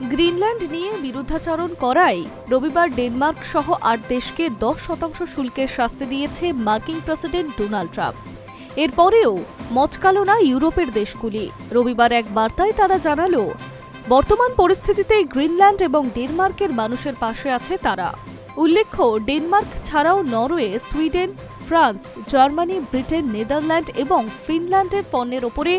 Greenland নিয়ে বিরুদ্ধাচরণ করায় রবিবার ডেনমার্ক সহ আট দেশকে দশ শতাংশ শুল্কের শাস্তি দিয়েছে মার্কিন প্রেসিডেন্ট ডোনাল্ড ট্রাম্প। এরপরেও মচকালো না ইউরোপের দেশগুলি। রবিবার এক বার্তায় তারা জানালো, বর্তমান পরিস্থিতিতে গ্রিনল্যান্ড এবং ডেনমার্কের মানুষের পাশে আছে তারা। উল্লেখ্য, ডেনমার্ক ছাড়াও Norway, Sweden France, Germany, Britain, Netherland এবং ফিনল্যান্ডের পণ্যের ওপরে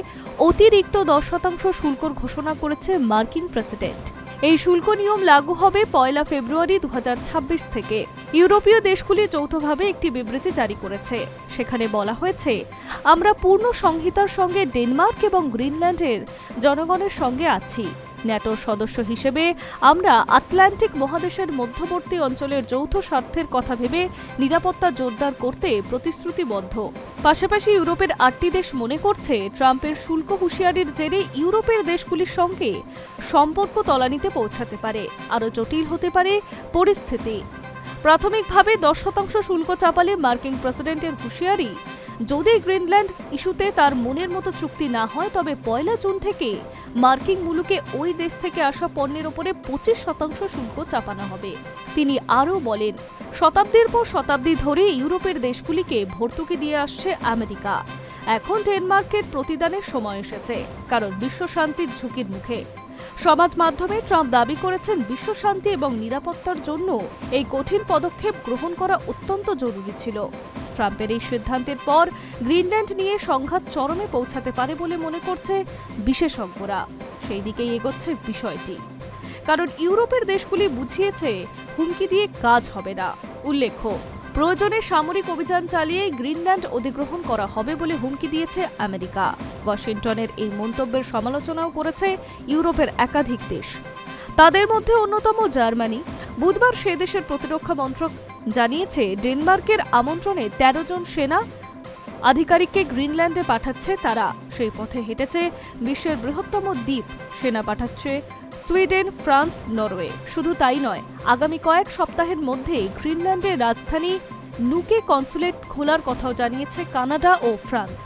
অতিরিক্ত দশ শতাংশ শুল্কর ঘোষণা করেছে মার্কিন প্রেসিডেন্ট। এই শুল্ক নিয়ম লাগু হবে পয়লা ফেব্রুয়ারি দু হাজার ছাব্বিশ থেকে। ইউরোপীয় দেশগুলি যৌথভাবে একটি বিবৃতি জারি করেছে। সেখানে বলা হয়েছে, আমরা পূর্ণ সংহিতার সঙ্গে ডেনমার্ক এবং গ্রিনল্যান্ডের জনগণের সঙ্গে আছি। ন্যাটোর সদস্য হিসেবে আমরা আটলান্টিক মহাদেশের মধ্যবর্তী অঞ্চলের যৌথ স্বার্থের কথা ভেবে নিরাপত্তা জোরদার করতে প্রতিশ্রুতিবদ্ধ। পাশাপাশি ইউরোপের আটটি দেশ মনে করছে ট্রাম্পের শুল্ক হুঁশিয়ারির জেরে ইউরোপের দেশগুলির সঙ্গে সম্পর্ক তলানিতে পৌঁছাতে পারে। আরও জটিল হতে পারে পরিস্থিতি। প্রাথমিকভাবে দশ শতাংশ শুল্ক চাপালে মার্কিন প্রেসিডেন্টের হুঁশিয়ারি যদি গ্রিনল্যান্ড ইস্যুতে তার মনের মতো চুক্তি না হয়, তবে পয়লা জুন থেকে মার্কিন মুলুকে ওই দেশ থেকে আসা পণ্যের ওপরে পঁচিশ শতাংশ শুল্ক চাপানো হবে। তিনি আরও বলেন, শতাব্দীর পর শতাব্দী ধরে ইউরোপের দেশগুলিকে ভর্তুকি দিয়ে আসছে আমেরিকা। এখন ডেনমার্কের প্রতিদানের সময় এসেছে, কারণ বিশ্ব শান্তির ঝুঁকির মুখে। সমাজ মাধ্যমে ট্রাম্প দাবি করেছেন, বিশ্ব শান্তি এবং নিরাপত্তার জন্য এই কঠিন পদক্ষেপ গ্রহণ করা অত্যন্ত জরুরি ছিল। ট্রাম্পের এই সিদ্ধান্তের পর গ্রিনল্যান্ড নিয়ে সংঘাত চরমে পৌঁছাতে পারে বলে মনে করছে বিশেষজ্ঞরা। সেই দিকেই এগোচ্ছে বিষয়টি। কারণ ইউরোপের দেশগুলি বুঝিয়েছে হুমকি দিয়ে কাজ হবে না। উল্লেখ্য, প্রয়োজনে সামরিক অভিযান চালিয়ে গ্রিনল্যান্ড অধিগ্রহণ করা হবে বলে হুমকি দিয়েছে আমেরিকা। ওয়াশিংটনের এই মন্তব্যের সমালোচনাও করেছে ইউরোপের একাধিক দেশ। তাদের মধ্যে অন্যতম জার্মানি। বুধবার সে দেশের প্রতিরক্ষা মন্ত্রক জানিয়েছে, ডেনমার্কের আমন্ত্রণে ১৩ জন সেনা আধিকারিককে গ্রিনল্যান্ডে পাঠাচ্ছে তারা। সেই পথে হেঁটেছে বিশ্বের বৃহত্তম দ্বীপ সেনা পাঠাচ্ছে সুইডেন, ফ্রান্স, নরওয়ে। শুধু তাই নয়, আগামী কয়েক সপ্তাহের মধ্যে গ্রিনল্যান্ডের রাজধানী নুকে কনসুলেট খোলার কথাও জানিয়েছে কানাডা ও ফ্রান্স।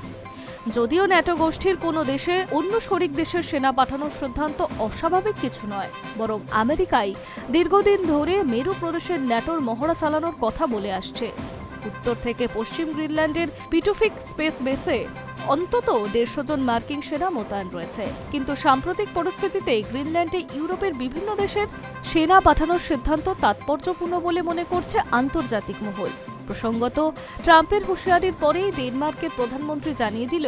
যদিও ন্যাটো গোষ্ঠীর কোনো দেশে, অন্য শরিক দেশের সেনা পাঠানোর সিদ্ধান্ত অস্বাভাবিক কিছু নয়, বরং আমেরিকাই দীর্ঘদিন ধরে মেরু প্রদেশের ন্যাটোর মহড়া চালানোর কথা বলে আসছে। উত্তর থেকে পশ্চিম গ্রিনল্যান্ডের পিটুফিক স্পেস বেসে অন্তত দেড়শো জন মার্কিন সেনা মোতায়েন রয়েছে। কিন্তু সাম্প্রতিক পরিস্থিতিতে গ্রিনল্যান্ডে ইউরোপের বিভিন্ন দেশের সেনা পাঠানোর সিদ্ধান্ত তাৎপর্যপূর্ণ বলে মনে করছে আন্তর্জাতিক মহল। প্রসঙ্গত, ট্রাম্পের হুঁশিয়ারির পরেই ডেনমার্কের প্রধানমন্ত্রী জানিয়ে দিল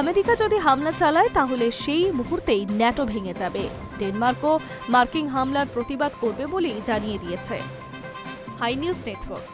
আমেরিকা যদি হামলা চালায় তাহলে সেই মুহূর্তেই ন্যাটো ভেঙে যাবে। ডেনমার্কও মার্কিং হামলার প্রতিবাদ করবে বলেই জানিয়ে দিয়েছে। Hi news network.